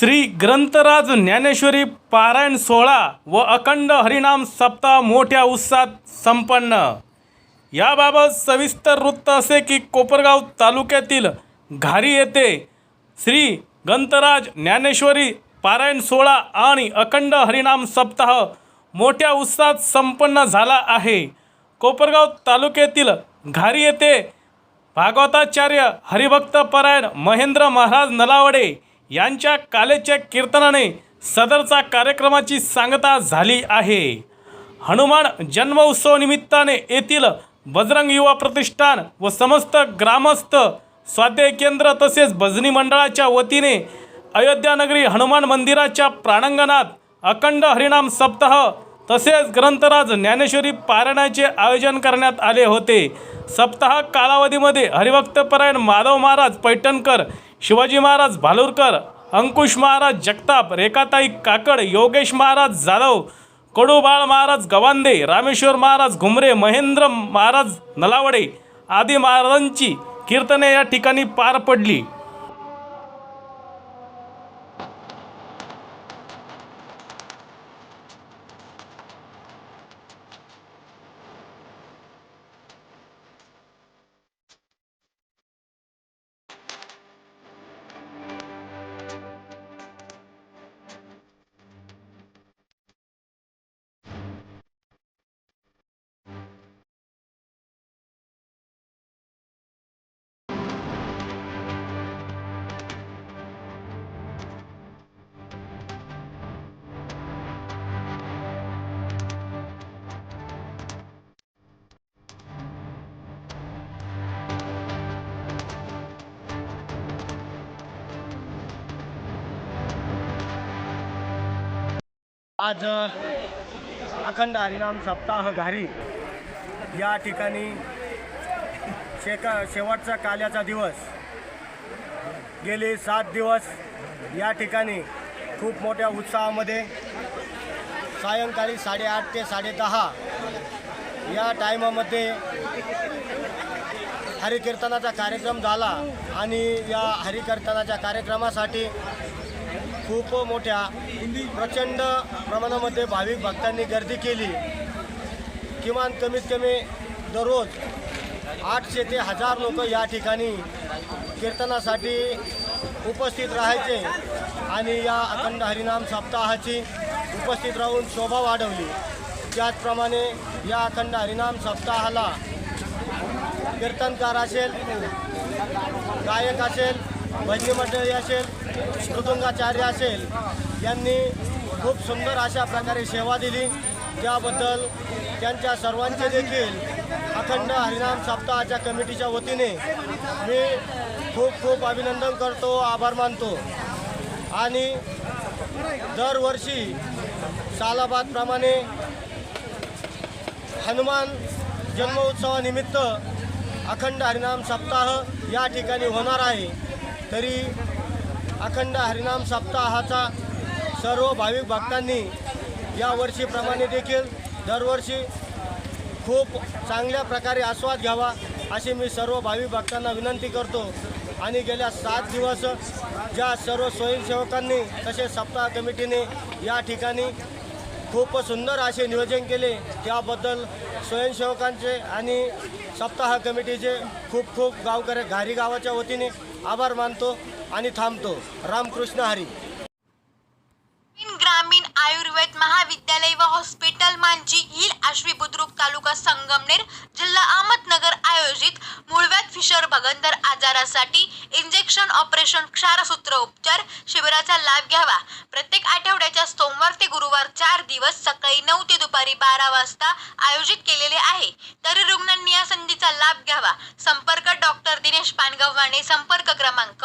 श्री ग्रंथराज ज्ञानेश्वरी पारायण सोहळा व अखंड हरिनाम सप्ताह मोठ्या उत्साहात संपन्न. याबाबत सविस्तर वृत्त असे की कोपरगाव तालुक्यातील घारी येथे श्री ग्रंथराज ज्ञानेश्वरी पारायण सोहळा आणि अखंड हरिनाम सप्ताह मोठ्या उत्साहात संपन्न झाला आहे. कोपरगाव तालुक्यातील घारी येथे भागवताचार्य हरिभक्त परायण महेंद्र महाराज नलावडे यांच्या कालेच्या कीर्तनाने सदरचा कार्यक्रमाची सांगता झाली आहे. हनुमान जन्मोत्सव निमित्ताने येथील बजरंग युवा प्रतिष्ठान व समस्त ग्रामस्थ स्वाध्याय केंद्र तसेच भजनी मंडळाच्या वतीने अयोध्यानगरी हनुमान मंदिराच्या प्रांगणात अखंड हरिनाम सप्ताह तसेच ग्रंथराज ज्ञानेश्वरी पारायणाचे आयोजन करण्यात आले होते. सप्ताह कालावधीमध्ये हरिभक्तपरायण माधव महाराज पैठणकर शिवाजी महाराज भालुरकर अंकुश महाराज जगताप रेखाताई काकड योगेश महाराज जाधव कडूबाळ महाराज गवांदे रामेश्वर महाराज घुमरे महेंद्र महाराज नलावडे आदी महाराजांची कीर्तने या ठिकाणी पार पडली. आज अखंड हरिनाम सप्ताह घारी. या ठिकाणी शेका शेवटचा काल्याचा दिवस. गेले सात दिवस या ठिकाणी खूप मोठ्या उत्साहामध्ये सायंकाळी साडेआठ ते साडेदहा या टायमामध्ये हरिकीर्तनाचा कार्यक्रम झाला आणि या हरिकीर्तनाच्या कार्यक्रमासाठी खूप मोठ्या प्रचंड प्रमाणामध्ये भाविक भक्तांनी गर्दी केली. किमान कमीत कमी दररोज आठशे ते हजार लोक या ठिकाणी कीर्तनासाठी उपस्थित राहायचे आणि या अखंड हरिनाम सप्ताहाची उपस्थित राहून शोभा वाढवली. त्याचप्रमाणे या अखंड हरिनाम सप्ताहाला कीर्तनकार असेल गायक असेल भजनी मंडळी असेल मृदुंगाचार्य असेल यांनी खूप सुंदर अशा प्रकारे सेवा दिली. त्याबद्दल त्यांच्या सर्वांचे देखील अखंड हरिनाम सप्ताहाच्या कमिटीच्या वतीने मी खूप खूप अभिनंदन करतो आभार मानतो. आणि दरवर्षी सालाबादप्रमाणे हनुमान जन्मोत्सवानिमित्त अखंड हरिनाम सप्ताह या ठिकाणी होणार आहे. तरी अखंड हरिनाम सप्ताहाचा सर्व भाविक भक्तांनी या वर्षीप्रमाणे देखील दरवर्षी खूप चांगल्या प्रकारे आस्वाद घ्यावा अशी मी सर्व भाविक भक्तांना विनंती करतो. आणि गेल्या सात दिवस ज्या सर्व स्वयंसेवकांनी तसेच सप्ताह कमिटीने या ठिकाणी खूप सुंदर असे नियोजन केले त्याबद्दल स्वयंसेवकांचे आणि सप्ताह कमिटीचे खूप खूप गावकऱ्या घारी गावाच्या वतीने आभार मानतो आणि थांबतो. रामकृष्ण हरी. महाविद्यालय व हॉस्पिटल मांजी हिल आश्वी बुद्रुक तालुका संगमनेर जिल्हा अहमदनगर आयोजित मूळव्यात फिशर भगंदर आजारासाठी इंजेक्शन ऑपरेशन क्षारसूत्र उपचार शिबिराचा लाभ घ्यावा. प्रत्येक आठवड्याच्या सोमवार ते गुरुवार चार दिवस सकाळी नऊ ते दुपारी बारा वाजता आयोजित केलेले आहे. तरी रुग्णांनी या संधीचा लाभ घ्यावा. संपर्क डॉक्टर दिनेश पानगव्हाणे संपर्क क्रमांक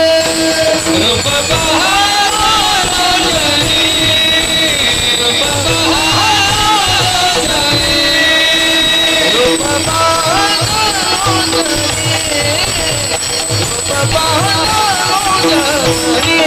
रूप